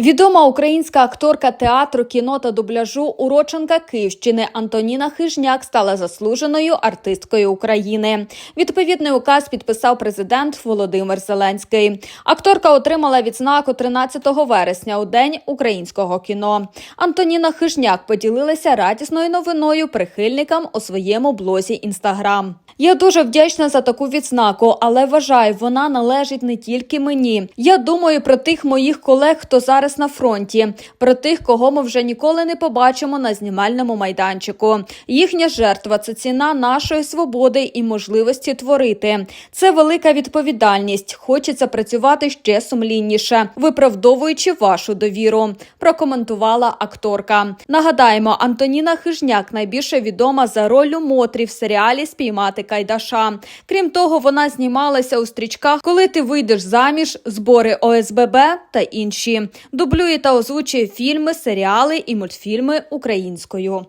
Відома українська акторка театру, кіно та дубляжу, уроченка Київщини Антоніна Хижняк стала заслуженою артисткою України. Відповідний указ підписав президент Володимир Зеленський. Акторка отримала відзнаку 13 вересня у день українського кіно. Антоніна Хижняк поділилася радісною новиною прихильникам у своєму блозі Інстаграм. Я дуже вдячна за таку відзнаку, але вважаю, вона належить не тільки мені. Я думаю про тих моїх колег, хто зараз на фронті, про тих, кого ми вже ніколи не побачимо на знімальному майданчику. Їхня жертва це ціна нашої свободи і можливості творити. Це велика відповідальність. Хочеться працювати ще сумлінніше, виправдовуючи вашу довіру. Прокоментувала акторка. Нагадаємо, Антоніна Хижняк найбільше відома за роллю Мотрі в серіалі Спіймати Кайдаша. Крім того, вона знімалася у стрічках Коли ти вийдеш заміж, збори ОСББ та інші дублює та озвучує фільми, серіали і мультфільми українською.